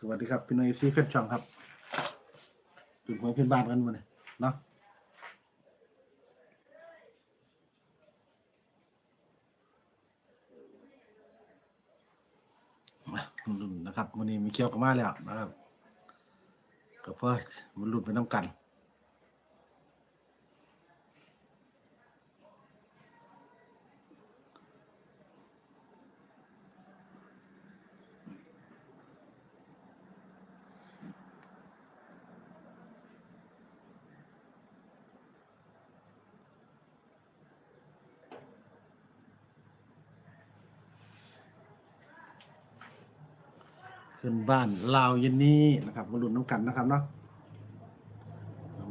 สวัสดีครับ พี่น้องเอฟซีเฟซช่องครับจุดหัวเพื่อนบ้านกันมาเนี่ยเนาะมาลุ้นนะครับวันนี้มีเคี้ยวกับมาแล้วนะครับก็เพื่อมันลุ้นไปน้ำกัน ขึ้นบ้านลาวเย็นนี้นะครับมาลุ้นน้ำกันนะครับเนาะ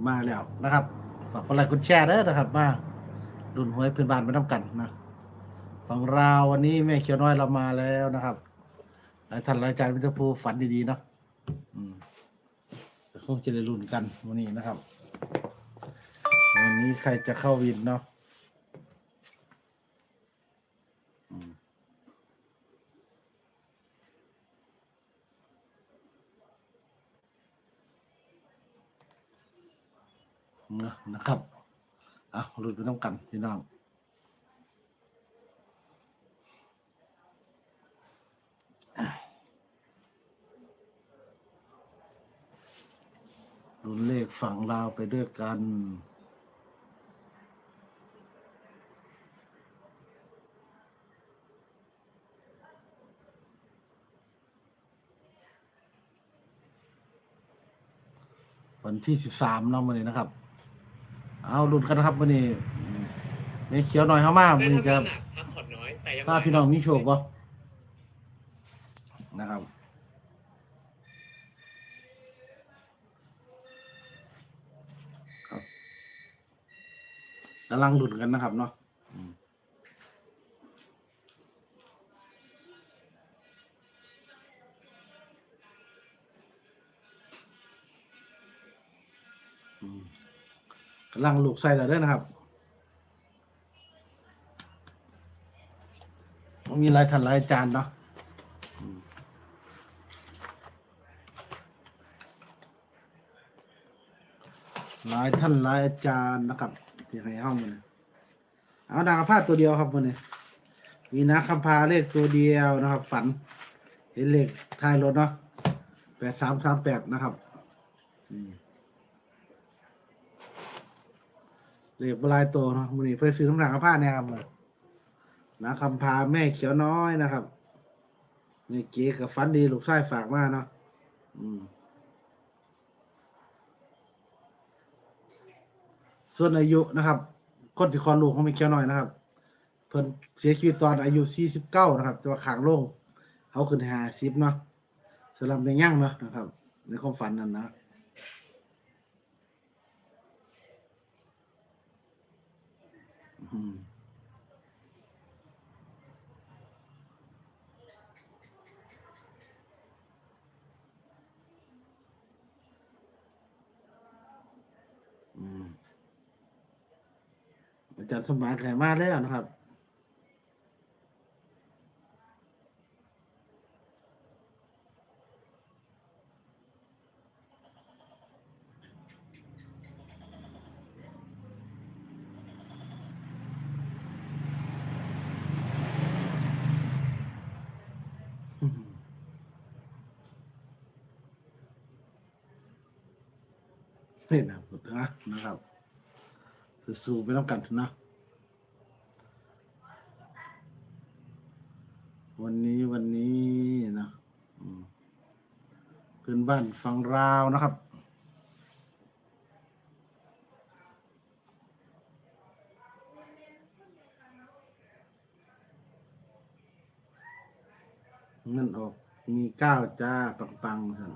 มาแล้วนะครับฝากกดไลค์กดแชร์เด้อนะครับ มาลุ้นหวยเพื่อนบ้านไปน้ำกันนะฝั่งเราวันนี้แม่เขียวน้อยเรามาแล้วนะครับท่านหลายอาจารย์พิทภูฝันดีๆเนาะอืมคงจะได้ลุ้นกันวันนี้นะครับ วันนี้ใครจะเข้าวินเนาะ นะครับอะรุดไปต้องกันพี่น้องรุนเลขฝั่งลาวไปด้วยกันวันที่สิบสามเนาะวันนี้นะครับ เอาลุ้นกันนะครับวันนี้ไม่เขียวหน่อยเข้ามาวันนี้ครับพักผ่อนน้อยแต่ยังถ้าพี่น้องมีโชคบ่นะครับครับกำลังลุ้นกันนะครับเนาะ ลังลูกใส่แล้วด้อนะครับ มีหลายท่านหลายอาจารย์เนาะหลายท่านหลายอาจารย์นะครับที่ให้ห้องมันเอาดาวพาดตัวเดียวครับมันนี่มีนะคำพาเลขตัวเดียวนะครับ ฝัน เห็นเลขท้ายรถเนาะแปดสามสามแปดนะครับ อืม เลขบลายตัวเนาะมันนี่เพื่อซื้อน้ำหนักผ้าเนี่ยครับนะคำพาแม่เขียวน้อยนะครับนี่เก๋กับฟันดีลูกชายฝากมาเนาะอืมส่วนอายุนะครับ คนที่คลอดลูกของแม่เขียวน้อยนะครับ เพิ่นเสียชีวิตตอนอายุ49นะครับแต่ว่าขางโล่งเขาขึ้น50เนาะสำหรับในย่างเนาะนะครับ ในความฝันนั้นนะ อาจารย์สมานไข่มาแล้วนะครับ นี่นะสุดนะนะครับสู้ๆไปต้องกันนะวันนี้วันนี้นะเพื่อนบ้านฝั่งราวนะครับเงินออกมีเก้าจ้าปังๆท่าน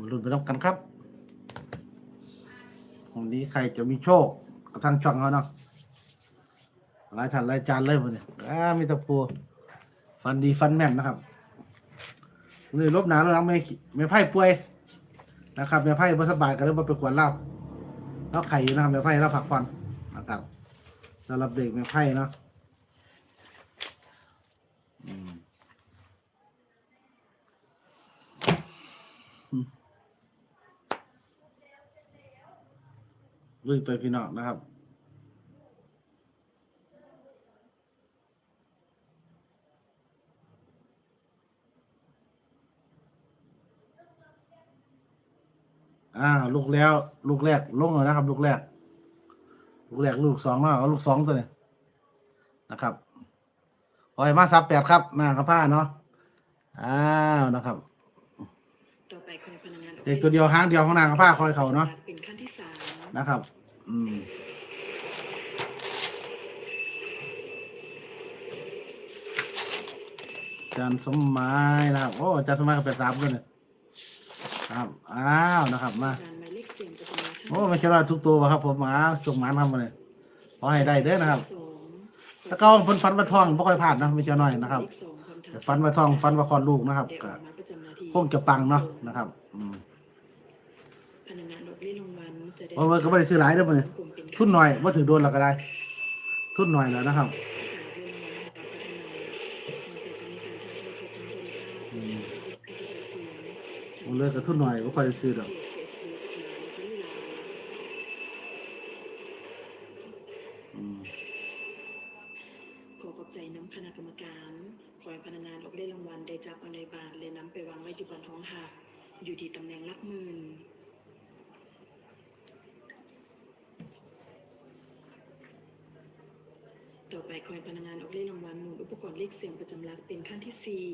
มาลุ้นไปรับกันครับวันนี้ใครจะมีโชคกับทางช่องเขาเนาะหลายท่านหลายจานเลยวันนี้อ่ามีตะปูฟันดีฟันแม่นนะครับเลยลบหนาแล้วหลังไม่ไม่ไพ่ป่วยนะครับไม่ไพ่บสบายก็เลยมาไปกวนเล้าแล้วไข่อยู่นะครับไม่ไพ่แล้วผักผ่อนนะครับสำหรับเด็กไม่ไพ่เนาะอืม ลุยไปพี่น้องนะครับอ่าลูกแล้ว ลูกแรกลงเลยนะครับ ลูกแรก ลูกแรกลูกสองเนาะเอาลูกสองตัวนี้นะครับขอให้มาซับแปดครับหน้ากระพ้าเนาะอ้าวนะครับ ต่อไปคอยพนักงานเด็กตัวเดียวหางเดียวของนางกระพ้าคอยเขาเนาะ นะครับ อืมอาจารย์สมหมายนะครับ โอ้อาจารย์สมหมายก็เป็นสามคนเลยครับ อ้าว นะครับ มา การหมายเลขเสียงประจำวันขั้นโอ้ไม่ใช่ว่าทุกตัวบ่ครับผมหมาจงหมานทำมาเลยขอให้ได้เด้อนะครับ สองถ้าเก้าเพิ่นฟันมาทองบ่ค่อยพลาดนะไม่ใช่น้อยนะครับเลขสองความแต่ฟันมาทองฟันมาคลอดลูกนะครับได้อก็อกมาประจำหน้าที่คงจะปังเนาะนะครับ อืม พนักงานดอกเบี้ยราง วัลจะได้เพราะว่าก็ไม่ได้ซื้อหลายเด้อมื้อนี้กลุ่มเป็นทุนหน่อยว่าถือโดนแล้วก็ได้ ทุนหน่อยแล้วนะครับการเรื่องรางวัลกับพัฒนามันจะจะมีการถ่ายทอดสดทั้งบนภาพและกระจายเสียงผมเลยกับทุนหน่อยบ่ค่อยได้ซื้อดอก เพจ Facebook ไลน์ก็ไลน์ อืม ขอขอบใจน้ำคณะกรรมการ ขอให้พนักงานออกเล่นรางวัลได้จับเอาในบาทและนำไปวางไว้ที่บนท้องหักอยู่ที่ตำแหน่งหลักหมื่น ต่อไปขอให้พนักงานออกเล่นรางวัลหมุนอุปกรณ์เลขเสียงประจำหลักเป็นขั้นที่สี่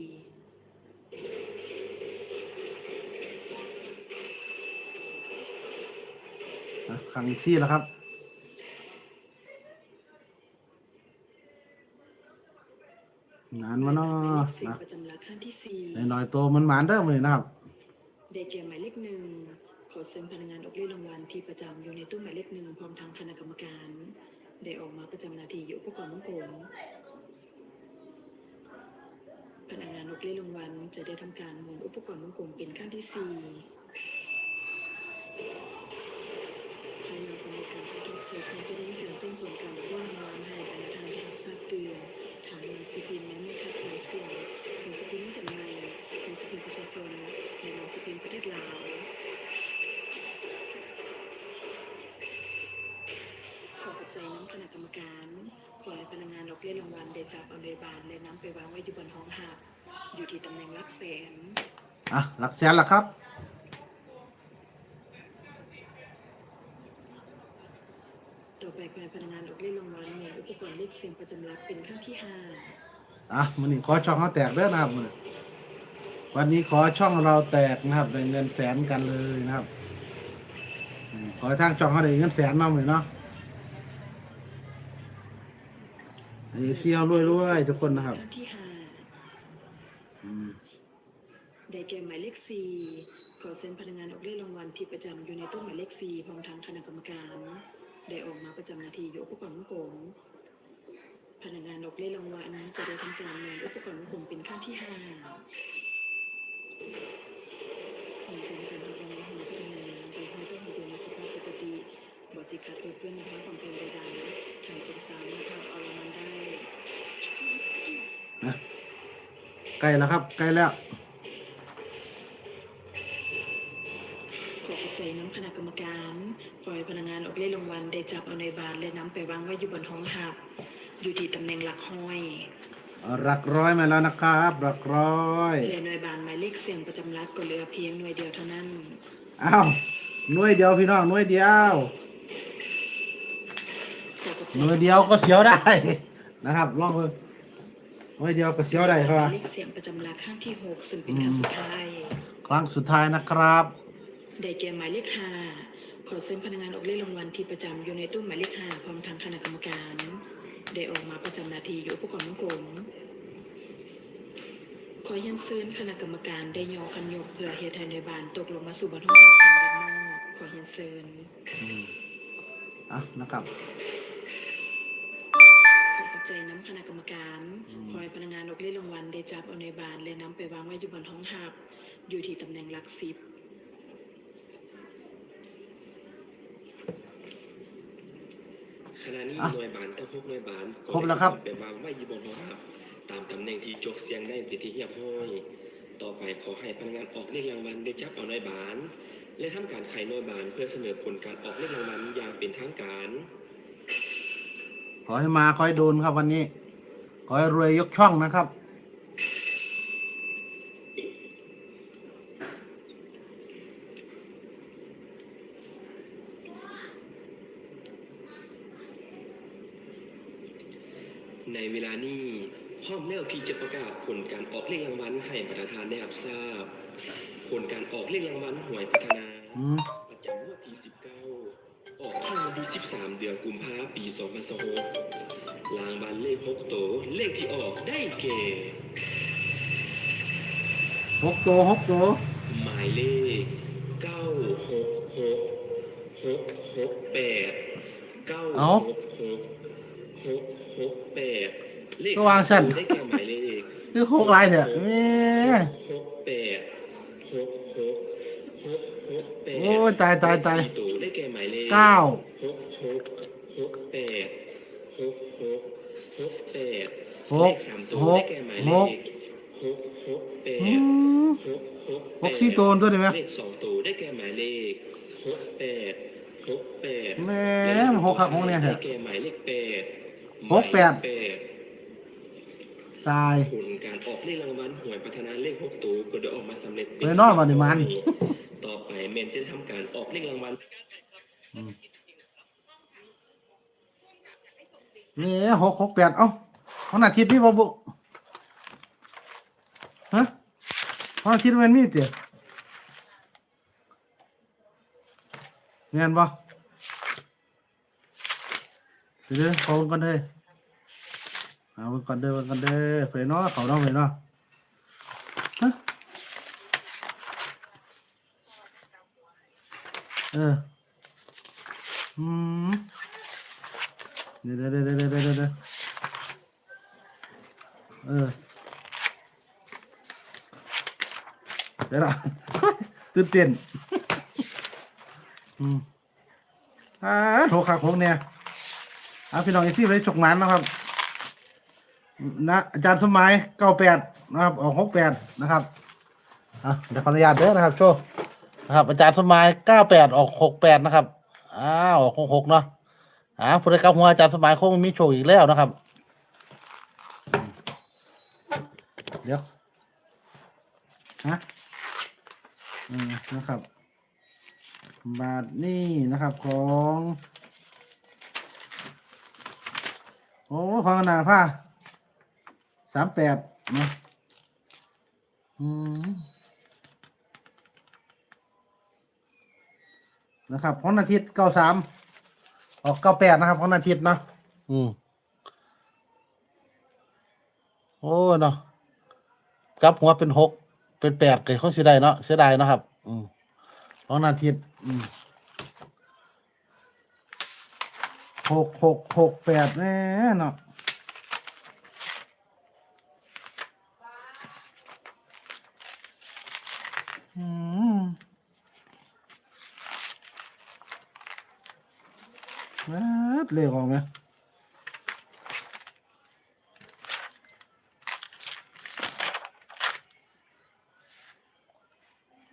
นะครั้งที่สี่แล้วครับ งานมาเนาะเลขเสียงนะประจำหลักขั้นที่สี่น้อยๆโตมันหมานเด้อมื้อนี้นะครับ ได้แก่หมายเลขหนึ่งขอเชิญพนักงานออกเล่นรางวัลที่ประจำอยู่ในตู้หมายเลขหนึ่งพร้อมทั้งคณะกรรมการ ได้ออกมาประจำหนาทีอยู่อุปกรณ์วงกลม พนักงานออกเล่นรางวัลจะได้ทำการหมุนอุปกรณ์วงกลมเป็นขั้นที่สี่ภายในสมัยการถ่ายทอดสดจะได้มีการแจ้งผลการออกเล่างวัลให้กับทางได้รับทราบเตือนทางหนังสือพิมพ์และไม่ขัดขวางเสียงหนังสือพิมพ์จำหน่ายหนังสือพิมพ์ประชาชนและหนังสือพิมพ์ประเทศลาวขอขอบใจน้ำคณะกรรมการ ขอให้พนักงานดอกเบี้ยรางวัลได้จับเอาเลยบานและนำไปวางไว้อยู่บนห้องหักอยู่ที่ตำแหน่งหลักแสน อะหลักแสนละครับ ต่อไปขอให้พนักงานดอกเบี้ยรางวัลหมุนอุปกรณ์เลขเสียงประจำหลักเป็นขั้นที่ห้าอะมื้อนี้ขอช่องเขาแตกเด้อนะครับมื้อนี้วันนี้ขอช่องเราแตกนะครับได้เงินแสนกันเลยนะครับอืมขอให้ทางช่องเขาได้เงินแสนเนาะมื้อนี้เนาะอั นี้เซียวรวยๆทุกคนนะครับขั้นที่ห้าได้แก่หมายเลขสี่ขอเซ็นพนักงานดอกเบี้ยรางวัลที่ประจำอยู่ในตู้หมายเลขสี่พร้อมทั้งคณะกรรมการ ได้ออกมาประจำนาทีอยู่อุปกรณ์วงกลมพนักงานดอกเบี้ยรางวัลจะได้ทำการหมุนอุปกรณ์วงกลมเป็นขั้นที่ห้า มีการการทำงานของพัฒนาโดยไม่ต้องอยู่ในสภาพปกติ บอจิคัดตัวเพื่อนทั้งความเป็นใดๆทางจงสามารถทำเอาละมันได้ นะใกล้แล้วครับ ใกล้แล้วขอขอบใจน้ำคณะกรรมการขอให้พนักงานออกเล่นรางวัลได้จับเอาในบานและนำไปวางไว้อยู่บนห้องหับ อยู่ที่ตำแหน่งหลักห้อย หลักร้อยมาแล้วนะครับหลักร้อยและหน่วยบานหมายเลขเสียงประจำรักก็เหลือเพียงหน่วยเดียวเท่านั้น อ้าวหน่วยเดียวพี่น้องหน่วยเดียวขอขอบใจ หน่วยเดียวก็เสียวได้ นะครับลองดูหน่วยเดียวก็เสียวได้ครับหมายเลขเสียงประจำรักข้างที่หกซึ่งเป็นครั้งสุดท้าย ครั้งสุดท้ายนะครับ ได้แก่หมายเลขห้าขอเชิญพนักงานออกเล่นรางวัลที่ประจำอยู่ในตู้หมายเลขห้าพร้อมทางคณะกรรมการ ได้ออกมาประจำหนาทีอยู่อุปกรณ์วงกลมขอยันเชิญคณะกรรมการได้ยอคันยกเพื่อเหตุให้ในบานตกลงมาสู่บนห้องพักทางด้านนอกขอยันเชิญอะนะครับ ใจน้ำคณะกรรมการ คอยพนักงานออกเล่รางวัลได้จับเอาในบานและน้ำไปวางไว้อยู่บนท้องหับ อยู่ที่ตำแหน่งหลักสิบขณะนี้หน่วยบานก็พบหน่วยบานครบแล้วครับไปวางไว้อยู่บนท้องหับ ตามตำแหน่งที่จกเสียงได้ติดที่เรียบห้อย ต่อไปขอให้พนักงานออกเลขรางวัลได้จับเอาหน่ยบาน และทำการไขหน่วยบานเพื่อเสนอผลการออกเลขรางวัลอย่างเป็นทางการ ขอให้มาขอให้โดนครับวันนี้ ขอให้รวยยกช่องนะครับ ในเวลานี้พร้อมแล้วที่จะประกาศผลการออกเลขรางวัลให้ประธานได้รับทราบ ผลการออกเลขรางวัลหวยพัฒนา อืม ที่ 13 เดือนกุมภาพันธ์ปี2026รางวัลเลข6ตัวเลขที่ออกได้แก่ หกตัวหกตัวหมายเลข 966 668 966 668เลขได้แก่หมายเลข คือหกลายเนี่ยแม่68 66 668โอ้ยตายตายตาย เลขสี่ตัวได้แก่หมายเลขเก้า หกหกหกแปดหกหกหกแปด หเลกขสามตัวหได้กแก่หมายหเลกขหกหกแปอืดมหกหกหกสี่ตัวตัวได้ไหมเลขสองตัวได้แก่หมายเลขหกแปดหกแปดแม่มันหกครับหกเนี่ยเถได้อะแก่หมายเลขแปดหกแปดหมายเลขดตายผลการออกเลขรางวัลหวยพัฒนาเลขหกตัวก็ได้ออกมาสำเร็จเฮ้ยน้อยกว่านี่มันต่อไปเมนจะทำการออกเลขรางวัลนี่หกหกแปดเอ้า วันอาทิตย์นี่บ่บุฮะวันอาทิตย์มันมีเตี๋ยเงี้ยบ่เดี๋ยวเขาเบิ่งกันเลยเอาเบิ่งกันเด้อเบิ่งกันเด้อเผยเนาะเขาเนาะเผยเนาะฮะเอออืมเดี๋ยวเดี๋ยวเดี๋ยวเดี๋ยวเดี๋ยว เดี๋ยวเออเดี๋ยวนะตื่นเต้นอืมอ่าโทรขาโค้งเนี่ยเอาพี่น้องอีซี่ไปฉกหมันนะครับนะอาจารย์สมัยเก้าแปดนะครับ ออกหกแปดนะครับอะเดี๋ยวขออนุญาตเด้อนะครับ โชว์นะครับ อาจารย์สมัยเก้าแปดออกหกแปดนะครับอ้าวออกหกหกเนาะอ่าผู้ใดกลับหัวอาจารย์สมัยคงมีโชคอีกแล้วนะครับ เดี๋ยวฮะอืมนะครับ บาทนี่นะครับของโอ้ของขนาดผ้าสามแปดนะอืมนะครับของอาทิตย์เก้าสามออกเก้าแปดนะครับของอาทิตย์นะอืมโอ้เนาะ กลับหัวเป็นหกเป็นแปดเกิดเขาเสียดายเนาะเสียดายเนาะครับ อืมของอาทิตย์อืมหกหกหกแปดแน่เนาะอืมแม่เลขออกไหม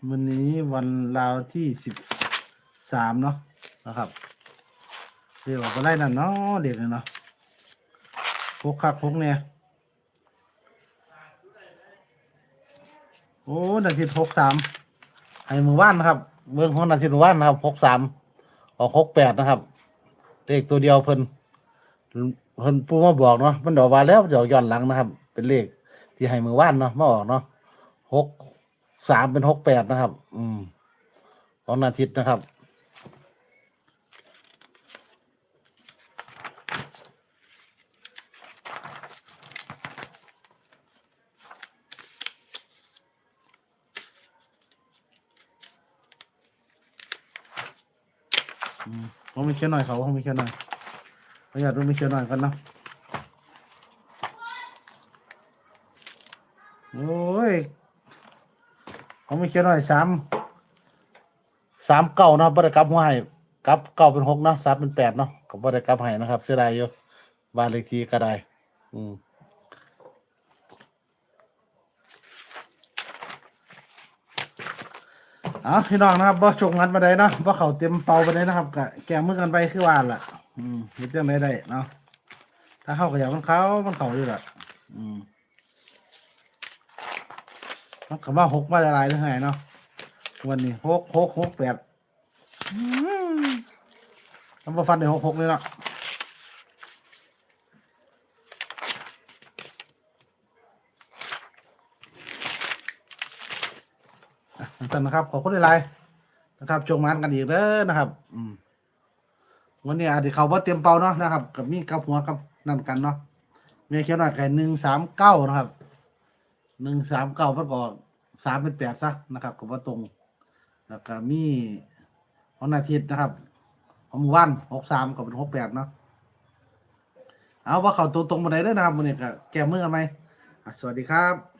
วันนี้วันลาวที่สิบสามเนาะนะครับเรียกว่าก็ได้นั่นเนาะเด็กเลยเนาะพกคักพกเนี่ยโอ้นาทีหกสามให้มือว่านนะครับเมืองของนาทีมือว่านนะครับหกสามออกหกแปดนะครับเลขตัวเดียวเพิ่นเพิ่นปูมาบอกเนาะมันดอกว่าแล้วดี๋ยวย้อนหลังนะครับ เป็นเลขที่ให้มือว่านเนาะมาออกเนาะหก สามเป็นหกแปดนะครับ อืมของอาทิตย์นะครับ อืมเขาไม่เชื่อหน่อยเขาเขาไม่เชื่อหน่อยเขาอยากรู้ไม่เชื่อหน่อยกันนะโอ้ย เขาไม่เขียนไว้สามสามเก้าเนาะบ่ได้กลับหัวให้กลับเก้าเป็นหกเนาะสามเป็นแปดเนาะก็บ่ได้กลับให้นะครับ เสียดายอยู่บ้านเลขที่ก็ได้ อืมเอาพี่น้องนะครับบ่ชงงันมาได้เนาะบ่เขาเต็มเป่าไปได้นะครับก็แกมือกันไปคือว่าล่ะ อืมเฮ็ดจังไดได้เนาะถ้าเข้าก็อยากมันเขามันเขาอยู่ล่ะ อืม มันคำว่าหกมาละลายหรือไงเนาะวันนี้หกหกหกแปดอืมมันมาฟันในหกหกเลยเนาะอะนั่นนะครับ ขอบคุณหลายๆนะครับจงมันกันอีกเด้อนะครับ อืมวันนี้อาจจะเขาว่าเตรียมเป่าเนาะนะครับ กับมีกับหัวกับนั่นกันเนาะเมียเขียวหน่อยไก่หนึ่งสามเก้านะครับหนึ่งสามเก้าประกอบ สามเป็นแปดซะนะครับกับว่าตรง แล้วก็มีวันอาทิตย์นะครับ ของหมู่บ้านหกสามกับเป็นหกแปดเนาะเอาว่าเขาตัวตรงมาไหนได้นะครับวันนี้ก็แก้มือกันไหมสวัสดีครับ